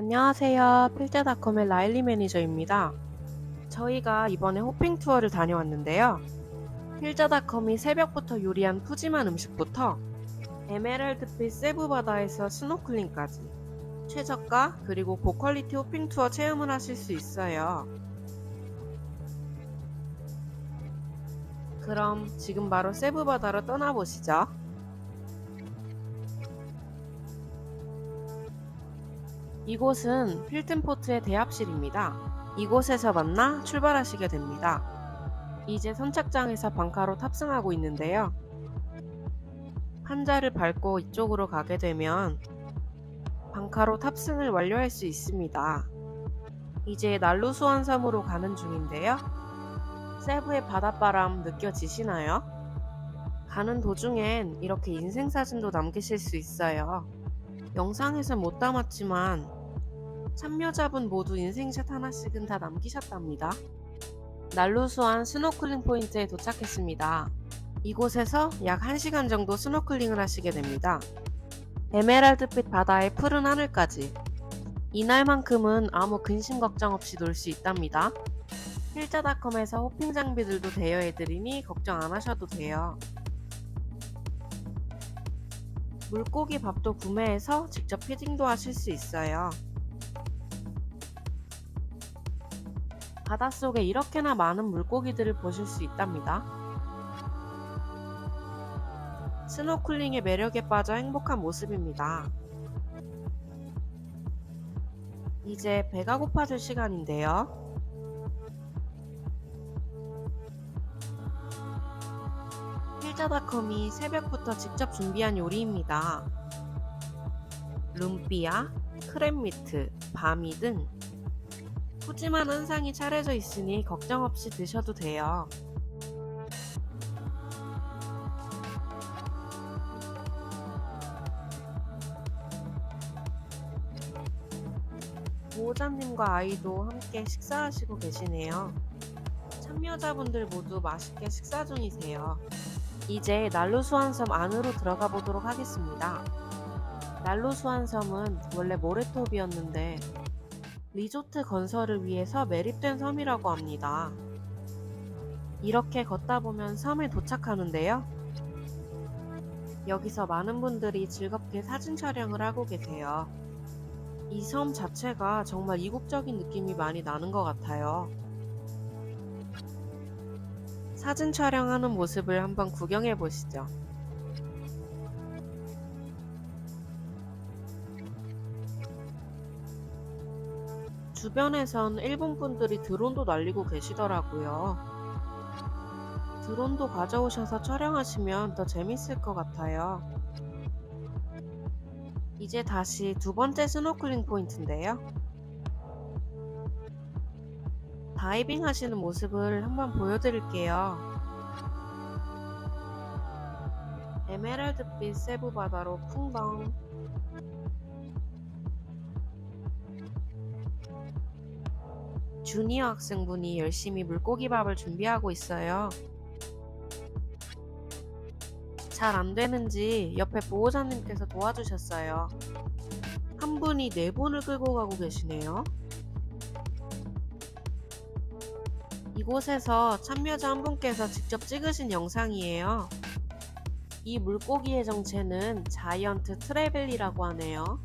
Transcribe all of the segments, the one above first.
안녕하세요. 필자닷컴의 라일리 매니저입니다. 저희가 이번에 호핑 투어를 다녀왔는데요. 필자닷컴이 새벽부터 요리한 푸짐한 음식부터 에메랄드빛 세부 바다에서 스노클링까지 최저가 그리고 고퀄리티 호핑 투어 체험을 하실 수 있어요. 그럼 지금 바로 세부 바다로 떠나보시죠. 이곳은 필튼포트의 대합실입니다. 이곳에서 만나 출발하시게 됩니다. 이제 선착장에서 방카로 탑승하고 있는데요. 한자를 밟고 이쪽으로 가게 되면 방카로 탑승을 완료할 수 있습니다. 이제 난루수원 섬으로 가는 중인데요. 세부의 바닷바람 느껴지시나요? 가는 도중엔 이렇게 인생 사진도 남기실 수 있어요. 영상에선 못 담았지만 참여자분 모두 인생샷 하나씩은 다 남기셨답니다. 난루수안 스노클링 포인트에 도착했습니다. 이곳에서 약 1시간 정도 스노클링을 하시게 됩니다. 에메랄드빛 바다의 푸른 하늘까지 이날만큼은 아무 근심 걱정 없이 놀 수 있답니다. 필자닷컴에서 호핑 장비들도 대여해드리니 걱정 안 하셔도 돼요. 물고기 밥도 구매해서 직접 피딩도 하실 수 있어요. 바닷속에 이렇게나 많은 물고기들을 보실 수 있답니다. 스노클링의 매력에 빠져 행복한 모습입니다. 이제 배가 고파질 시간인데요. 필자닷컴이 새벽부터 직접 준비한 요리입니다. 룸삐아, 크랩미트, 바미 등 푸짐한 한상이 차려져 있으니 걱정 없이 드셔도 돼요. 보호자님과 아이도 함께 식사하시고 계시네요. 참여자분들 모두 맛있게 식사 중이세요. 이제 난로수안섬 안으로 들어가 보도록 하겠습니다. 난로수안섬은 원래 모래톱이었는데 리조트 건설을 위해서 매립된 섬이라고 합니다. 이렇게 걷다 보면 섬에 도착하는데요. 여기서 많은 분들이 즐겁게 사진 촬영을 하고 계세요. 이 섬 자체가 정말 이국적인 느낌이 많이 나는 것 같아요. 사진 촬영하는 모습을 한번 구경해 보시죠. 주변에선 일본 분들이 드론도 날리고 계시더라고요. 드론도 가져오셔서 촬영하시면 더 재밌을 것 같아요. 이제 다시 두 번째 스노클링 포인트인데요. 다이빙 하시는 모습을 한번 보여드릴게요. 에메랄드빛 세부 바다로 풍덩. 주니어 학생분이 열심히 물고기 밥을 준비하고 있어요. 잘 안 되는지 옆에 보호자님께서 도와주셨어요. 한 분이 네 분을 끌고 가고 계시네요. 이곳에서 참여자 한 분께서 직접 찍으신 영상이에요. 이 물고기의 정체는 자이언트 트레벨리라고 하네요.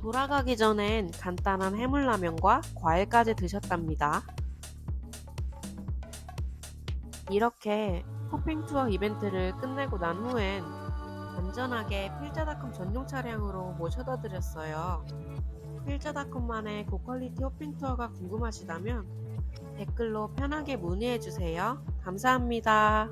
돌아가기 전엔 간단한 해물라면과 과일까지 드셨답니다. 이렇게 호핑 투어 이벤트를 끝내고 난 후엔 안전하게 필자닷컴 전용 차량으로 모셔다 드렸어요. 필자닷컴만의 고퀄리티 호핑 투어가 궁금하시다면 댓글로 편하게 문의해 주세요. 감사합니다.